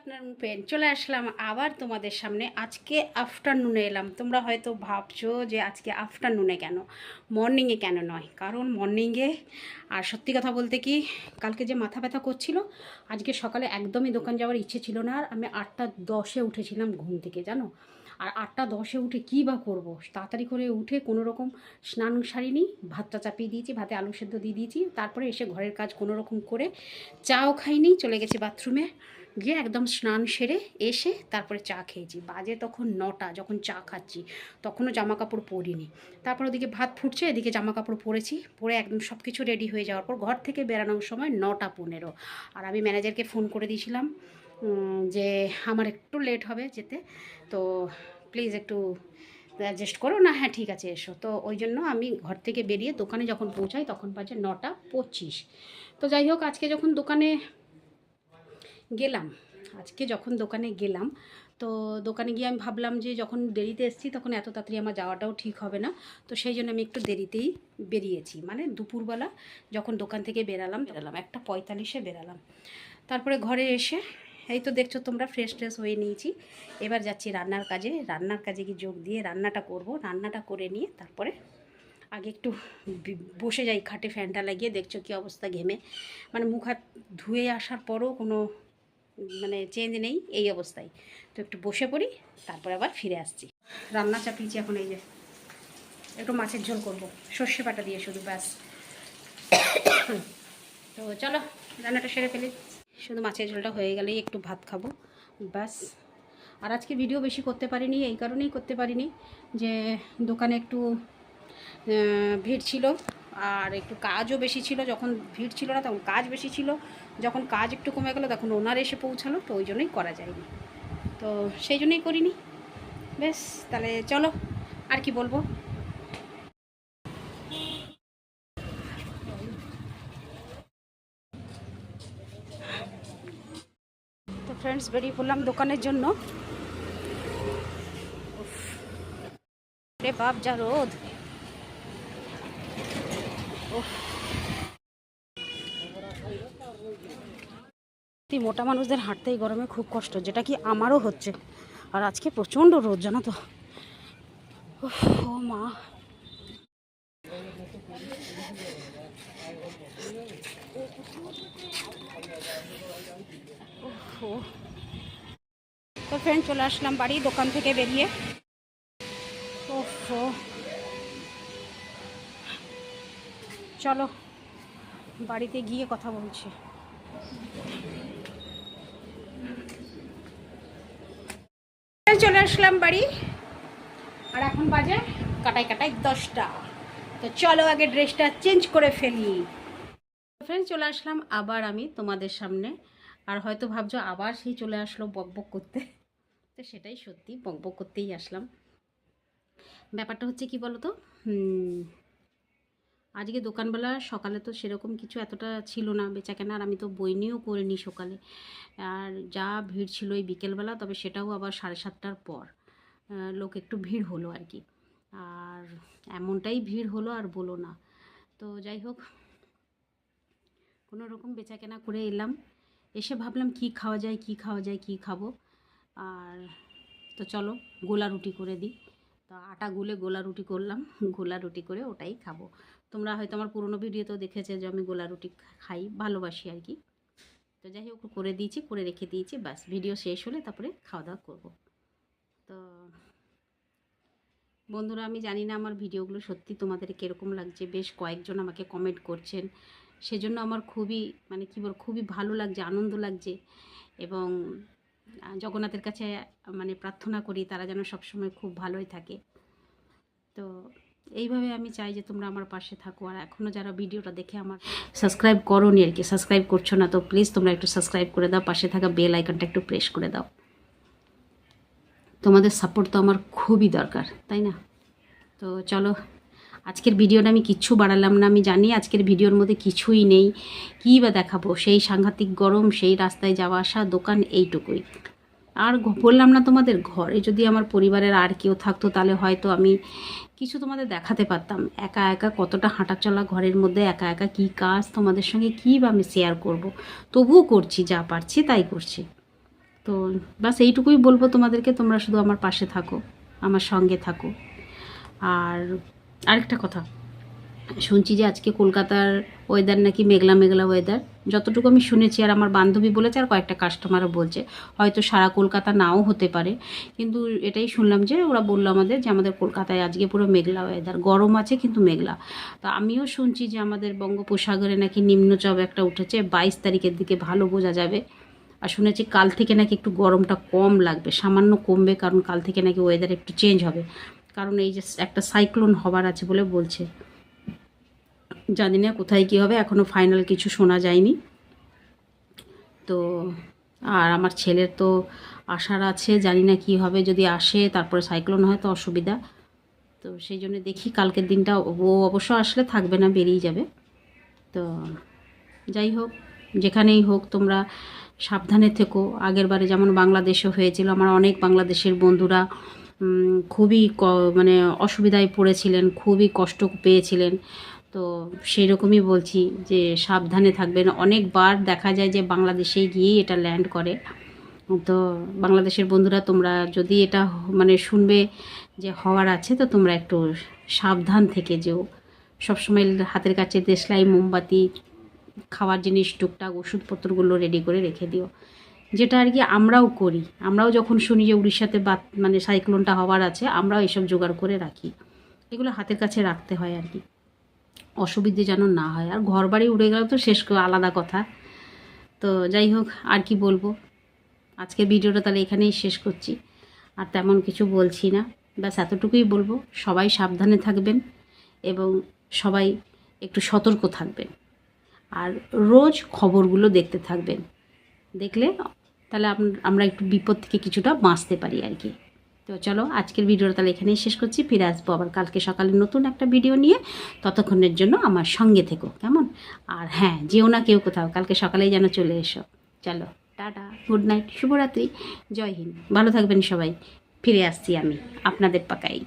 আপনার পেন চলে আসলাম আবার তোমাদের সামনে। আজকে আফটারনুনে এলাম। তোমরা হয়তো ভাবছ যে আজকে আফটারনুনে কেন? মর্নিংয়ে কেন নয়? কারণ মর্নিংয়ে আর সত্যি কথা বলতে কি, কালকে যে মাথা ব্যথা করছিল, আজকে সকালে একদমই দোকান যাওয়ার ইচ্ছে ছিল না। আর আমি আটটা দশে উঠেছিলাম ঘুম থেকে, জানো? আর আটটা দশে উঠে কী বা করব? তাড়াতাড়ি করে উঠে কোনো রকম স্নান সারিনি ভাতটা চাপিয়ে দিয়েছি, ভাতে আলু সেদ্ধ দিয়ে দিয়েছি, তারপরে এসে ঘরের কাজ কোনো রকম করে চাও খাইনি চলে গেছি বাথরুমে, গিয়ে একদম স্নান সেরে এসে তারপরে চা খেয়েছি। বাজে তখন নটা, যখন চা খাচ্ছি, তখনও জামা কাপড় পরিনি। তারপর ওদিকে ভাত ফুটছে, এদিকে জামা কাপড় পরেছি, পরে একদম সব কিছু রেডি হয়ে যাওয়ার পর ঘর থেকে বেরানোর সময় নটা পনেরো। আর আমি ম্যানেজারকে ফোন করে দিয়েছিলাম যে আমার একটু লেট হবে যেতে, তো প্লিজ একটু অ্যাডজাস্ট করো। না হ্যাঁ ঠিক আছে, এসো। তো ওই জন্য আমি ঘর থেকে বেরিয়ে দোকানে যখন পৌঁছাই, তখন বাজে নটা পঁচিশ। তো যাই হোক, আজকে যখন দোকানে গেলাম, আজকে যখন দোকানে গেলাম, তো দোকানে গিয়ে আমি ভাবলাম যে যখন দেরিতে এসেছি, তখন এত তাড়াতাড়ি আমার যাওয়াটাও ঠিক হবে না। তো সেই জন্য আমি একটু দেরিতেই বেরিয়েছি। মানে দুপুরবেলা যখন দোকান থেকে বেরালাম বেরালাম, একটা পঁয়তাল্লিশে বেরালাম। তারপরে ঘরে এসে এই তো দেখছ, তোমরা ফ্রেশ ট্রেশ হয়ে নিয়েছি। এবার যাচ্ছি রান্নার কাজে। রান্নার কাজে কি যোগ দিয়ে রান্নাটা করব। রান্নাটা করে নিয়ে তারপরে আগে একটু বসে যাই, খাটে ফ্যানটা লাগিয়ে। দেখছ কি অবস্থা ঘেমে। মানে মুখ হাত ধুয়ে আসার পরও কোনো মানে চেঞ্জ নেই এই অবস্থায়। তো একটু বসে পড়ি, তারপরে আবার ফিরে আসছি। রান্না চাপিয়েছি এখন এই যে। একটু মাছের ঝোল করব। সর্ষে বাটা দিয়ে শুধু ব্যাস। তো চলো, রান্নাটা সেরে ফেলি। শুধু মাছের ঝোলটা হয়ে গেলেই একটু ভাত খাব। ব্যাস। আর আজকে ভিডিও বেশি করতে পারিনি, এই কারণেই করতে পারিনি যে দোকানে একটু ভিড় ছিল আর একটু কাজও বেশি ছিল। যখন ভিড় ছিল না তখন কাজ বেশি ছিল। যখন কাজ একটু কমে গেলো তখন ওনার এসে পৌঁছালো, তো ওই জন্যই করা যায়নি। তো সেই জন্যই করিনি। বেশ তাহলে চলো, আর কি বলব তো ফ্রেন্ডস বেরিয়ে পড়লাম দোকানের জন্য। রে বাপ, যা রোদ। মোটা মানুষদের হাঁটতেই গরমে খুব কষ্ট, যেটা কি আমারও হচ্ছে। আর আজকে প্রচণ্ড রোদ, জানো তো। ও মা। ও। তো ফ্রেন্ড চলে আসলাম বাড়ি দোকান থেকে বেরিয়ে। উফ, ও। চলো বাড়িতে গিয়ে কথা বলছি। চলে আসলাম বাড়ি আর এখন বাজে কাটাই কাটাই দশটা। তো চলো আগে ড্রেসটা চেঞ্জ করে ফেলি। ফ্রেন্ড চলে আসলাম আবার আমি তোমাদের সামনে। আর হয়তো ভাবছ আবার সেই চলে আসলো বকবক করতে। তো সেটাই সত্যি বকবক করতেই আসলাম। ব্যাপারটা হচ্ছে কি বলো তো আজকে দোকানবেলা, সকালে তো সেরকম কিছু এতটা ছিল না বেচা কেনা আর আমি তো বই নিয়েও করিনি সকালে। আর যা ভিড় ছিল এই বিকেলবেলা, তবে সেটাও আবার সাড়ে সাতটার পর লোক একটু ভিড় হলো আর কি। আর এমনটাই ভিড় হলো আর বলো না। তো যাই হোক কোনো রকম বেচা কেনা করে এলাম। এসে ভাবলাম কি খাওয়া যায়, কি খাওয়া যায়, কি খাব? আর তো চলো গোলা রুটি করে দিই। তো আটা গুলে গোলা রুটি করলাম, গোলা রুটি করে ওটাই খাব। তোমরা হয়তো আমার পুরনো ভিডিওতেও দেখেছে যে আমি গোলা রুটি খাই, ভালোবাসি আর কি। তো যাই হোক, করে দিয়েছি, করে রেখে দিয়েছি, ব্যাস, ভিডিও শেষ হলে তারপরে খাওয়া দাওয়া করব। তো বন্ধুরা, আমি জানি না আমার ভিডিওগুলো সত্যি তোমাদের কীরকম লাগছে। বেশ কয়েকজন আমাকে কমেন্ট করছেন। সেজন্য আমার খুবই মানে কী বল খুবই ভালো লাগছে, আনন্দ লাগছে। এবং জগন্নাথের কাছে মানে প্রার্থনা করি তারা যেন সবসময় খুব ভালোই থাকে। তো এইভাবে আমি চাই যে তোমরা আমার পাশে থাকো। আর এখনও যারা ভিডিওটা দেখে আমার সাবস্ক্রাইব করো নি আর কি, সাবস্ক্রাইব করছ না, তো প্লিজ তোমরা একটু সাবস্ক্রাইব করে দাও, পাশে থাকা বেল আইকনটা একটু প্রেস করে দাও। তোমাদের সাপোর্ট তো আমার খুবই দরকার, তাই না? তো চলো আজকের ভিডিওটা আমি কিচ্ছু বাড়ালাম না, আমি জানি আজকের ভিডিওর মধ্যে কিছুই নেই। কী বা দেখাবো? সেই সাংঘাতিক গরম, সেই রাস্তায় যাওয়া আসা, দোকান এইটুকুই। আর বললাম না তোমাদের ঘরে, যদি আমার পরিবারের আর কেউ থাকতো তাহলে হয়তো আমি কিছু তোমাদের দেখাতে পারতাম। একা একা কতটা হাঁটাচলা ঘরের মধ্যে, একা একা কী কাজ, তোমাদের সঙ্গে কী বা আমি শেয়ার করব? তবুও করছি, যা পারছি তাই করছি। তো বাস এইটুকুই বলব তোমাদেরকে, তোমরা শুধু আমার পাশে থাকো, আমার সঙ্গে থাকো। আর আরেকটা কথা। শুনছি যে আজকে কলকাতার ওয়েদার নাকি মেঘলা মেঘলা ওয়েদার যতটুকু আমি শুনেছি আর আমার বান্ধবী বলেছে আর কয়েকটা কাস্টমারও বলছে, হয়তো সারা কলকাতা নাও হতে পারে। কিন্তু এটাই শুনলাম যে ওরা বলল আমাদের যে আমাদের কলকাতায় আজকে পুরো মেঘলা ওয়েদার গরম আছে কিন্তু মেঘলা। তো আমিও শুনছি যে আমাদের বঙ্গোপসাগরে নাকি নিম্নচাপ একটা উঠেছে, বাইশ তারিখের দিকে ভালো বোঝা যাবে। আর শুনেছি কাল থেকে নাকি একটু গরমটা কম লাগবে, সামান্য কমবে কারণ কাল থেকে নাকি ওয়েদার একটু চেঞ্জ হবে। কারণ এই যে একটা সাইক্লোন হবার আছে বলে বলছে। জানি না কোথায় কী হবে এখনও ফাইনাল কিছু শোনা যায়নি। তো, আর আমার ছেলের তো আসার আছে, জানি না কী হবে, যদি আসে তারপরে সাইক্লোন হয় তো অসুবিধা। তো সেই জন্য দেখি কালকের দিনটা, ও অবশ্য আসলে থাকবে না, বেরিয়ে যাবে। তো যাই হোক, যেখানেই হোক তোমরা সাবধানে থেকো। আগের বারে যেমন বাংলাদেশে হয়েছিল, আমার অনেক বাংলাদেশের বন্ধুরা খুবই মানে অসুবিধায় পড়েছিলেন, খুবই কষ্ট পেয়েছিলেন। তো সেই রকমই বলছি যে সাবধানে থাকবেন। অনেকবার দেখা যায় যে বাংলাদেশে গিয়েই এটা ল্যান্ড করে। তো বাংলাদেশের বন্ধুরা, তোমরা যদি এটা মানে শুনবে যে হওয়ার আছে, তো তোমরা একটু সাবধান থেকে যেও। সবসময় হাতের কাছে দেশলাই, মোমবাতি, খাওয়ার জিনিস, টুকটাক ওষুধপত্রগুলো রেডি করে রেখে দিও। যেটা আর কি আমরাও করি। আমরাও যখন শুনি যে উড়িষ্যাতে বাত মানে সাইক্লোনটা হওয়ার আছে, আমরাও এসব জোগাড় করে রাখি। এগুলো হাতের কাছে রাখতে হয় আর কি। অসুবিধে যেন না হয়। আর ঘর বাড়ি উড়ে গেলে তো শেষ আলাদা কথা। তো যাই হোক, আর কি বলব? আজকের ভিডিওটা তাহলে এখানেই শেষ করছি। আর তেমন কিছু বলছি না। ব্যাস, এতটুকুই বলব। সবাই সাবধানে থাকবেন এবং সবাই একটু সতর্ক থাকবেন। আর রোজ খবরগুলো দেখতে থাকবেন। দেখলে তাহলে আম- আমরা একটু বিপদ থেকে কিছুটা বাঁচতে পারি আর কি। তো চলো আজকের ভিডিওটা তাহলে এখানেই শেষ করছি। ফিরে আসব আবার কালকে সকালে নতুন একটা ভিডিও নিয়ে। ততক্ষণের জন্য আমার সঙ্গে থেকো, কেমন? আর হ্যাঁ যেও না কেউ কোথাও, কালকে সকালেই যেন চলে এসো। চলো, টাটা, গুড নাইট, শুভরাত্রি, জয় হিন্দ। ভালো থাকবেন সবাই। ফিরে আসছি আমি, আপনাদের পাকাই।